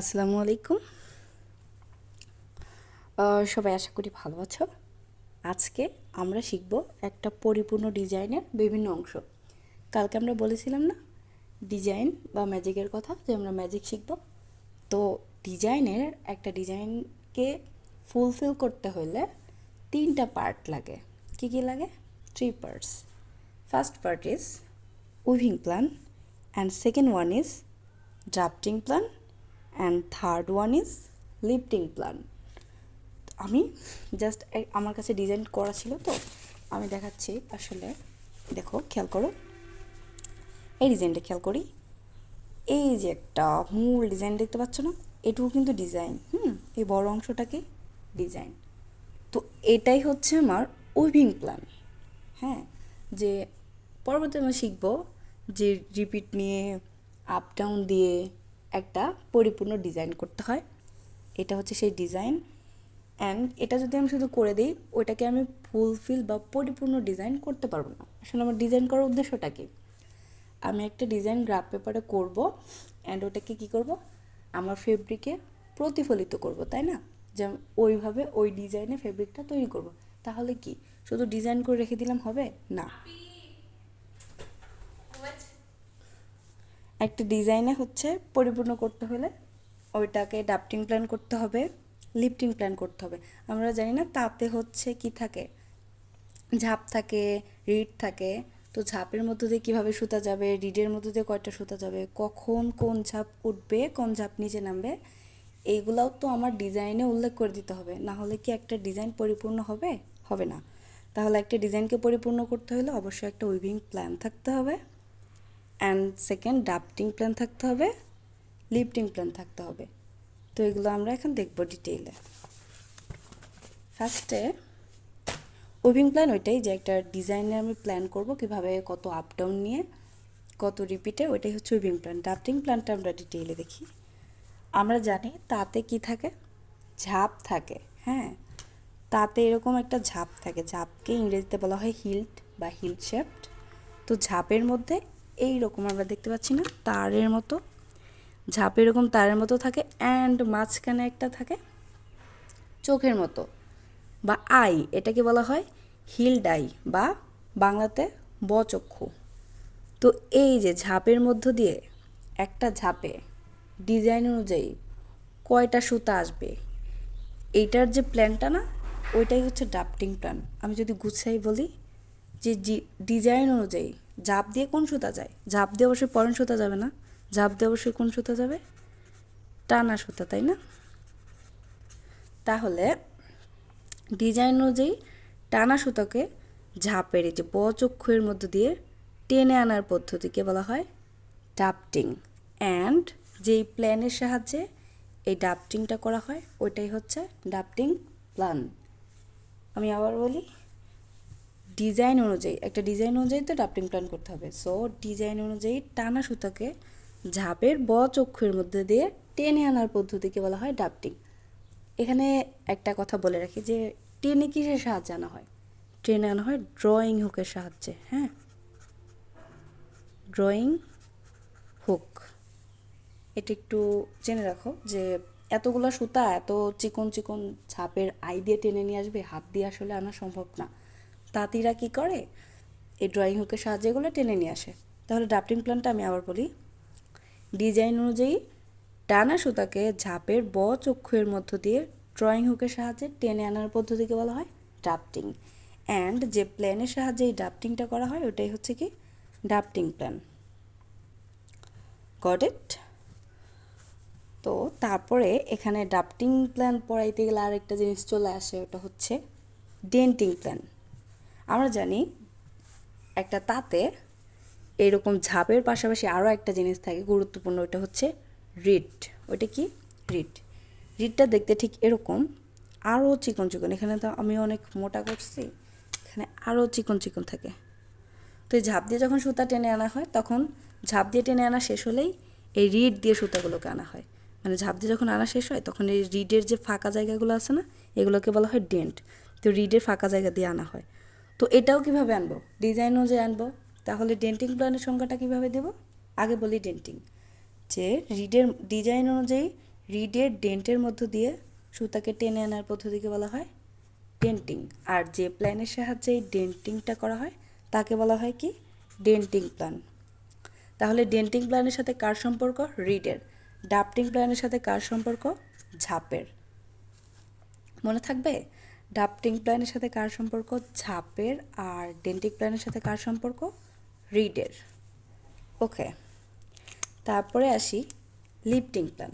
আসসালামু আলাইকুম। সবাই আশা করি ভালো আছো। আজকে আমরা শিখব একটা পরিপূর্ণ ডিজাইনের বিভিন্ন অংশ। কালকে আমরা বলেছিলাম না, ডিজাইন বা ম্যাজিকের কথা যে আমরা ম্যাজিক শিখব। তো ডিজাইনের একটা ডিজাইনকে ফুলফিল করতে হলে তিনটা পার্ট লাগে। কি কি লাগে? Three parts. First part is weaving plan and second one is drafting plan and third one is lifting plan. আমি জাস্ট আমার কাছে ডিজাইন করা ছিল তো, আমি দেখাচ্ছি আসলে, দেখো, খেয়াল করো। এই ডিজাইনটা খেয়াল করি। এই যে একটা মূল ডিজাইন দেখতে পাচ্ছ না, এটুকু কিন্তু ডিজাইন হুম? এই বড় অংশটাকে ডিজাইন তো এটাই হচ্ছে আমার উইভিং প্ল্যান হ্যাঁ? যে পরবর্তী আমরা শিখব যে রিপিট নিয়ে আপ ডাউন দিয়ে একটা পরিপূর্ণ ডিজাইন করতে হয়। এটা হচ্ছে সেই ডিজাইন অ্যান্ড এটা যদি আমি শুধু করে দিই, ওইটাকে আমি ফুলফিল বা পরিপূর্ণ ডিজাইন করতে পারব না। আসলে আমার ডিজাইন করার উদ্দেশ্যটা কি? আমি একটা ডিজাইন গ্রাফ পেপারে করব অ্যান্ড ওটাকে কি করব? আমার ফেব্রিকে প্রতিফলিত করব, তাই না? যেমন ওইভাবে ওই ডিজাইনে ফেব্রিকটা তৈরি করব। তাহলে কি? শুধু ডিজাইন করে রেখে দিলাম হবে? না। একটা ডিজাইনে হচ্ছে পরিপূর্ণ করতে হলে ওইটাকে ডাপটিং প্ল্যান করতে হবে, লিফটিং প্ল্যান করতে হবে। আমরা জানি না তাতে হচ্ছে কি থাকে, ঝাপ থাকে, রিড থাকে। তো ঝাপের মধ্য দিয়ে কীভাবে সুতা যাবে, রিডের মধ্য দিয়ে কয়টা সুতা যাবে, কখন কোন ঝাপ উঠবে, কোন ঝাপ নিচে নামবে এইগুলাও তো আমার ডিজাইনে উল্লেখ করে দিতে হবে। না হলে কি একটা ডিজাইন পরিপূর্ণ হবে? হবে না। তাহলে একটা ডিজাইনকে পরিপূর্ণ করতে হলে অবশ্যই একটা উইভিং প্ল্যান থাকতে হবে। অ্যান্ড সেকেন্ড ডাপটিং প্ল্যান থাকতে হবে লিফটিং প্ল্যান থাকতে হবে। তো এগুলো আমরা এখন দেখব ডিটেইলে ফার্স্টে উইভিং প্ল্যান ওইটাই যে একটা ডিজাইনে আমি প্ল্যান করব কীভাবে কত আপ ডাউন নিয়ে, কত রিপিটে ওইটাই হচ্ছে উইভিং প্ল্যান ডাপটিং প্ল্যানটা আমরা ডিটেইলে দেখি। আমরা জানি তাতে কি থাকে? ঝাপ থাকে হ্যাঁ। তাতে এরকম একটা ঝাপ থাকে। ঝাপকে ইংরেজিতে বলা হয় হিল্ট বা হিল শেপড তো ঝাপের মধ্যে এই রকম আমরা দেখতে পাচ্ছি না, তারের মতো। ঝাপ এরকম তারের মতো থাকে অ্যান্ড মাঝখানে একটা থাকে চোখের মতো বা আই এটাকে বলা হয় হিল্ড আই বা বাংলাতে বচক্ষু। তো এই যে ঝাপের মধ্য দিয়ে একটা ঝাপে ডিজাইন অনুযায়ী কয়টা সুতা আসবে, এইটার যে প্ল্যানটা না, ওইটাই হচ্ছে ডাফটিং প্ল্যান আমি যদি গুছাই বলি যে ডিজাইন অনুযায়ী ঝাপ দিয়ে কোন সুতা যায়? ঝাঁপ দিয়ে অবশ্যই পরন সুতা যাবে না। ঝাঁপ দিয়ে অবশ্যই কোন সুতা যাবে? টানা সুতা, তাই না? তাহলে ডিজাইন অনুযায়ী টানা সুতাকে ঝাপের এই যে বচক্ষুয়ের মধ্য দিয়ে টেনে আনার পদ্ধতিকে বলা হয় ডাপটিং। অ্যান্ড যেই প্ল্যানের সাহায্যে এই ডাপটিংটা করা হয়, ওইটাই হচ্ছে ডাপটিং প্ল্যান আমি আবার বলি ডিজাইন অনুযায়ী, একটা ডিজাইন অনুযায়ী তো ডাপটিং প্ল্যান করতে হবে। সো ডিজাইন অনুযায়ী টানা সুতাকে ঝাপের ব চক্ষুর মধ্যে দিয়ে টেনে আনার পদ্ধতিকে বলা হয় ডাপটিং এখানে একটা কথা বলে রাখি যে, টেনে কিসের সাহায্যে আনা হয়? টেনে আনা হয় ড্রয়িং হুকের সাহায্যে হ্যাঁ? ড্রয়িং হুক এটা একটু জেনে রাখো যে, এতগুলো সুতা এত চিকন চিকন ছাপের আই দিয়ে টেনে নিয়ে আসবে, হাত দিয়ে আসলে আনা সম্ভব না। তাঁতিরা কি করে? এই ড্রয়িং হুকের সাহায্যে এগুলো টেনে নিয়ে আসে। তাহলে ড্রাফটিং প্ল্যানটা আমি আবার বলি। ডিজাইন অনুযায়ী টানা সুতাকে ঝাপের ব চক্ষুয়ের মধ্য দিয়ে ড্রয়িং হুকের সাহায্যে টেনে আনার পদ্ধতিকে বলা হয় ড্রাফটিং অ্যান্ড যে প্ল্যানের সাহায্যে এই ড্রাফটিংটা করা হয়, ওটাই হচ্ছে কি? ড্রাফটিং প্ল্যান গট ইট তো তারপরে এখানে ড্রাফটিং প্ল্যান পড়াইতে গেলে আরেকটা জিনিস চলে আসে, ওটা হচ্ছে ডেন্টিং প্ল্যান আমরা জানি একটা তাতে এরকম ঝাপের পাশাপাশি আরও একটা জিনিস থাকে গুরুত্বপূর্ণ ওটা হচ্ছে রিড। ওইটা কি? রিড। রিডটা দেখতে ঠিক এরকম, আরও চিকন চিকন। এখানে তো আমি অনেক মোটা করছি, এখানে আরও চিকন চিকন থাকে। তো এই ঝাঁপ দিয়ে যখন সুতা টেনে আনা হয়, তখন ঝাঁপ দিয়ে টেনে আনা শেষ হলেই এই রিড দিয়ে সুতাগুলোকে আনা হয়। মানে ঝাপ দিয়ে যখন আনা শেষ হয়, তখন এই রিডের যে ফাঁকা জায়গাগুলো আছে না, এগুলোকে বলা হয় ডেন্ট। তো রিডের ফাঁকা জায়গা দিয়ে আনা হয়। তো এটাও কীভাবে আনব? ডিজাইন অনুযায়ী আনব? তাহলে ডেন্টিং প্ল্যানের সংখ্যাটা কীভাবে দেব? আগে বলি ডেন্টিং যে রিডের ডিজাইন অনুযায়ী রিডের ডেন্টের মধ্য দিয়ে সুতাকে টেনে আনার পদ্ধতিকে বলা হয় ডেন্টিং আর যে প্ল্যানের সাহায্যে এই ডেন্টিংটা করা হয়, তাকে বলা হয় কি? ডেন্টিং প্ল্যান তাহলে ডেন্টিং প্ল্যানের সাথে কার সম্পর্ক? রিডের ডাপটিং প্ল্যানের সাথে কার সম্পর্ক? ঝাপের। মনে থাকবে? ডাপটিং প্ল্যানের সাথে কার সম্পর্ক? ঝাপের। আর ডেন্টিক প্ল্যানের সাথে কার সম্পর্ক? রিডের। ওকে। তারপরে আসি লিফটিং প্ল্যান।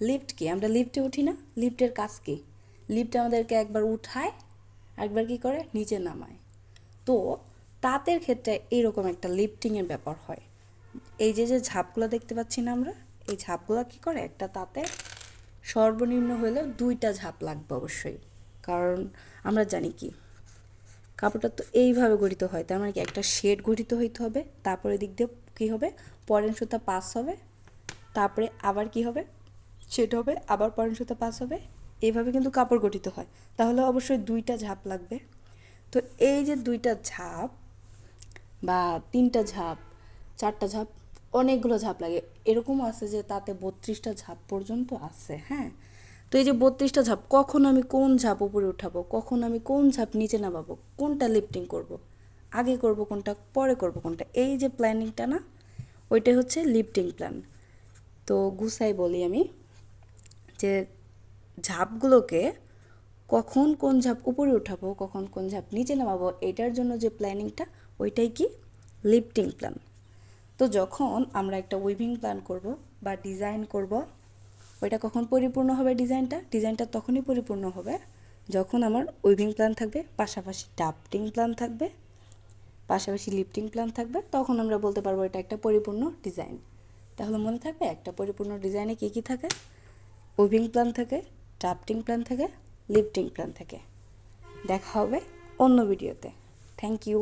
লিফট কি? আমরা লিফটে উঠি না? লিফটের কাজ কি? লিফট আমাদেরকে একবার উঠায় একবার কি করে? নিচে নামায়। তো তাঁতের ক্ষেত্রে এইরকম একটা লিফটিংয়ের ব্যাপার হয়। এই যে যে ঝাপগুলো দেখতে পাচ্ছি না আমরা, এই ঝাপগুলো কি করে? একটা তাতে সর্বনিম্ন হলেও দুইটা ঝাপ লাগবে অবশ্যই। কারণ আমরা জানি কি, কাপড়টা তো এইভাবে গঠিত হয়, তার মানে কি একটা শেড গঠিত হইতে হবে, তারপরে দিক দিয়ে কী হবে? পরের সুতা পাস হবে, তারপরে আবার কি হবে? শেড হবে, আবার পরের সুতা পাস হবে এইভাবে কিন্তু কাপড় গঠিত হয়। তাহলে অবশ্যই দুইটা ঝাপ লাগবে। তো এই যে দুইটা ঝাপ বা তিনটা ঝাপ, চারটা ঝাপ, অনেকগুলো ঝাপ লাগে। এরকমও আছে যে তাতে বত্রিশটা ঝাপ পর্যন্ত আছে হ্যাঁ? এই যে বত্রিশটা ঝাপ, কখন আমি কোন ঝাপ উপরে উঠাবো? কখন আমি কোন ঝাপ নিচে নামাবো? কোনটা লিফটিং করব। আগে করব কোনটা, পরে করব কোনটা? এই যে প্ল্যানিংটা না, ওইটাই হচ্ছে লিফটিং প্ল্যান তো গুসাই বলি আমি যে ঝাপগুলোকে কখন কোন ঝাপ উপরে উঠাবো, কখন কোন ঝাপ নিচে নামাবো, এটার জন্য যে প্ল্যানিংটা ওইটাই কি? লিফটিং প্ল্যান তো যখন আমরা একটা উইভিং প্ল্যান করব বা ডিজাইন করব ওইটা কখন পরিপূর্ণ হবে ডিজাইনটা? ডিজাইনটা তখনই পরিপূর্ণ হবে যখন আমার উইভিং প্ল্যান থাকবে, পাশাপাশি ডাফটিং প্ল্যান থাকবে, পাশাপাশি লিফটিং প্ল্যান থাকবে, তখন আমরা বলতে পারব এটা একটা পরিপূর্ণ ডিজাইন তাহলে মনে থাকবে একটা পরিপূর্ণ ডিজাইনে কী কী থাকে? উইভিং প্ল্যান থাকে ড্রাফটিং প্ল্যান থাকে লিফটিং প্ল্যান থাকে। দেখা হবে অন্য ভিডিওতে থ্যাংক ইউ